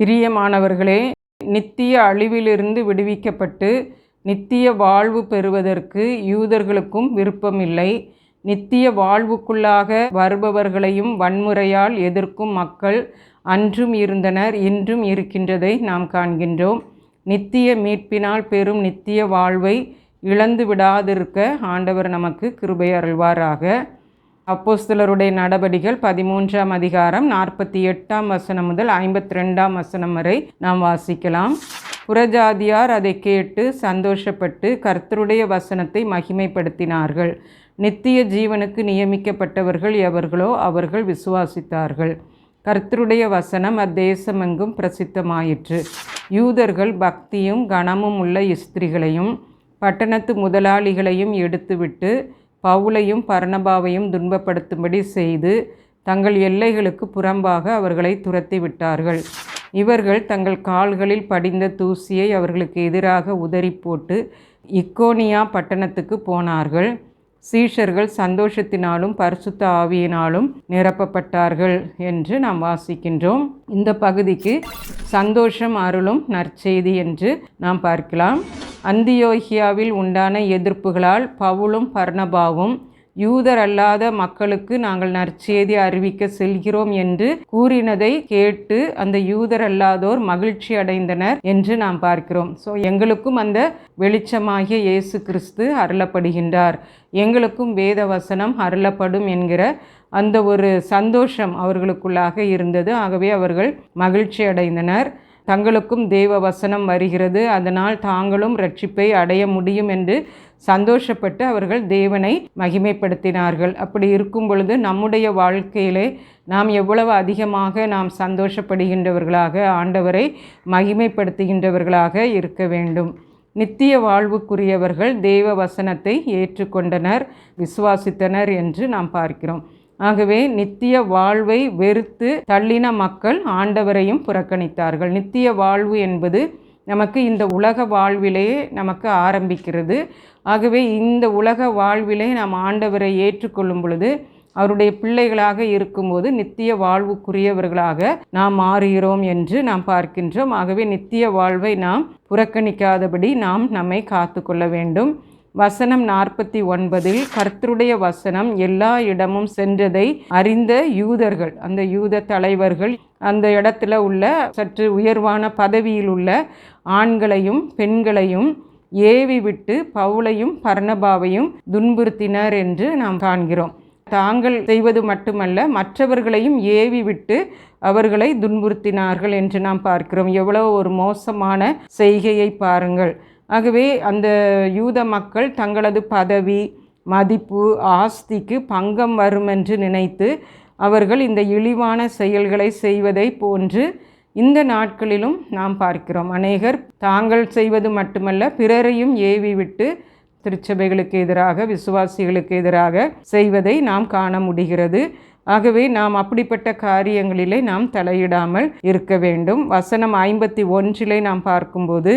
பிரியமானவர்களே நித்திய அழிவிலிருந்து விடுவிக்கப்பட்டு நித்திய வாழ்வு பெறுவதற்கு யூதர்களுக்கும் விருப்பமில்லை. நித்திய வாழ்வுக்குள்ளாக வருபவர்களையும் வன்முறையால் எதிர்க்கும் மக்கள் அன்றும் இருந்தனர் இன்றும் இருக்கின்றதை நாம் காண்கின்றோம். நித்திய மீட்பினால் பெறும் நித்திய வாழ்வை இழந்து விடாதிருக்க ஆண்டவர் நமக்கு கிருபை அருள்வாராக. அப்போஸ்தலருடைய நடபடிகள் பதிமூன்றாம் அதிகாரம் நாற்பத்தி எட்டாம் வசனம் முதல் ஐம்பத்தி ரெண்டாம் வசனம் வரை நாம் வாசிக்கலாம். புறஜாதியார் அதை கேட்டு சந்தோஷப்பட்டு கர்த்தருடைய வசனத்தை மகிமைப்படுத்தினார்கள். நித்திய ஜீவனுக்கு நியமிக்கப்பட்டவர்கள் எவர்களோ அவர்கள் விசுவாசித்தார்கள். கர்த்தருடைய வசனம் அத்தேசமெங்கும் பிரசித்தமாயிற்று. யூதர்கள் பக்தியும் கனமும் உள்ள இஸ்திரிகளையும் பட்டணத்து முதலாளிகளையும் எடுத்துவிட்டு பவுலையும் பர்ணபாவையும் துன்பப்படுத்தும்படி செய்து தங்கள் எல்லைகளுக்கு புறம்பாக அவர்களை துரத்தி விட்டார்கள். இவர்கள் தங்கள் கால்களில் படிந்த தூசியை அவர்களுக்கு எதிராக உதறி போட்டு இக்கோனியா பட்டணத்துக்கு போனார்கள். சீஷர்கள் சந்தோஷத்தினாலும் பரிசுத்த ஆவியினாலும் நிரப்பப்பட்டார்கள் என்று நாம் வாசிக்கின்றோம். இந்த பகுதிக்கு சந்தோஷம் அருளும் நற்செய்தி என்று நாம் பார்க்கலாம். அந்தியோகியாவில் உண்டான எதிர்ப்புகளால் பவுலும் பர்ணபாவும் யூதர் அல்லாத மக்களுக்கு நாங்கள் நற்செய்தி அறிவிக்க செல்கிறோம் என்று கூறினதை கேட்டு அந்த யூதர் அல்லாதோர் மகிழ்ச்சி அடைந்தனர் என்று நாம் பார்க்கிறோம். ஸோ எங்களுக்கும் அந்த வெளிச்சமாகிய இயேசு கிறிஸ்து அருளப்படுகின்றார். எங்களுக்கும் வேத வசனம் அருளப்படும் என்கிற அந்த ஒரு சந்தோஷம் அவர்களுக்குள்ளாக இருந்தது. ஆகவே அவர்கள் மகிழ்ச்சி அடைந்தனர். தங்களுக்கும் தேவ வசனம் வருகிறது. அதனால் தாங்களும் ரட்சிப்பை அடைய முடியும் என்று சந்தோஷப்பட்டு அவர்கள் தேவனை மகிமைப்படுத்தினார்கள். அப்படி இருக்கும் பொழுது நம்முடைய வாழ்க்கையிலே நாம் எவ்வளவு அதிகமாக நாம் சந்தோஷப்படுகின்றவர்களாக ஆண்டவரை மகிமைப்படுத்துகின்றவர்களாக இருக்க வேண்டும். நித்திய வாழ்வுக்குரியவர்கள் தேவ வசனத்தை ஏற்றுக்கொண்டனர் விசுவாசித்தனர் என்று நாம் பார்க்கிறோம். ஆகவே நித்திய வாழ்வை வெறுத்து தள்ளின மக்கள் ஆண்டவரையும் புறக்கணித்தார்கள். நித்திய வாழ்வு என்பது நமக்கு இந்த உலக வாழ்விலேயே நமக்கு ஆரம்பிக்கிறது. ஆகவே இந்த உலக வாழ்விலே நாம் ஆண்டவரை ஏற்றுக்கொள்ளும் பொழுது அவருடைய பிள்ளைகளாக இருக்கும்போது நித்திய வாழ்வுக்குரியவர்களாக நாம் மாறுகிறோம் என்று நாம் பார்க்கின்றோம். ஆகவே நித்திய வாழ்வை நாம் புறக்கணிக்காதபடி நாம் நம்மை காத்து கொள்ள வேண்டும். வசனம் நாற்பத்தி ஒன்பதில் கர்த்தருடைய வசனம் எல்லா இடமும் சென்றதை அறிந்த யூதர்கள் அந்த யூத தலைவர்கள் அந்த இடத்துல உள்ள சற்று உயர்வான பதவியில் உள்ள ஆண்களையும் பெண்களையும் ஏவி விட்டு பவுலையும் பர்ணபாவையும் துன்புறுத்தினர் என்று நாம் காண்கிறோம். தாங்கள் செய்வது மட்டுமல்ல மற்றவர்களையும் ஏவி விட்டு அவர்களை துன்புறுத்தினார்கள் என்று நாம் பார்க்கிறோம். எவ்வளவு ஒரு மோசமான செய்கையை பாருங்கள். ஆகவே அந்த யூத மக்கள் தங்களது பதவி மதிப்பு ஆஸ்திக்கு பங்கம் வரும் என்று நினைத்து அவர்கள் இந்த இழிவான செயல்களை செய்வதை போன்று இந்த நாட்களிலும் நாம் பார்க்கிறோம். அநேகர் தாங்கள் செய்வது மட்டுமல்ல பிறரையும் ஏவி விட்டு திருச்சபைகளுக்கு எதிராக விசுவாசிகளுக்கு எதிராக செய்வதை நாம் காண முடிகிறது. ஆகவே நாம் அப்படிப்பட்ட காரியங்களிலே நாம் தலையிடாமல் இருக்க வேண்டும். வசனம் ஐம்பத்தி ஒன்றிலே நாம் பார்க்கும்போது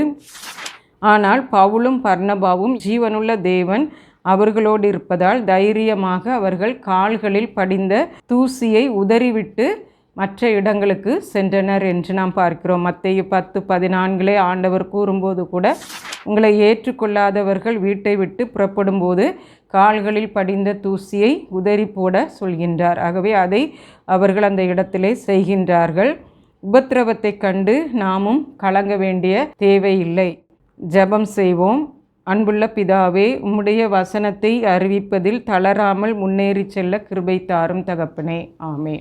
ஆனால் பவுலும் பர்ணபாவும் ஜீவனுள்ள தேவன் அவர்களோடு இருப்பதால் தைரியமாக அவர்கள் கால்களில் படிந்த தூசியை உதறிவிட்டு மற்ற இடங்களுக்கு சென்றனர் என்று நாம் பார்க்கிறோம். மத்திய பத்து பதினான்கிலே ஆண்டவர் கூறும்போது கூட உங்களை ஏற்றுக்கொள்ளாதவர்கள் வீட்டை விட்டு புறப்படும்போது கால்களில் படிந்த தூசியை உதறி போட சொல்கின்றார். ஆகவே அதை அவர்கள் அந்த இடத்திலே செய்கின்றார்கள். உபத்திரவத்தை கண்டு நாமும் கலங்க வேண்டிய தேவையில்லை. ஜெபம் செய்வோம். அன்புள்ள பிதாவே உம்முடைய வசனத்தை அறிவிப்பதில் தளராமல் முன்னேறி செல்ல கிருபை தாரும் தகப்பனே. ஆமே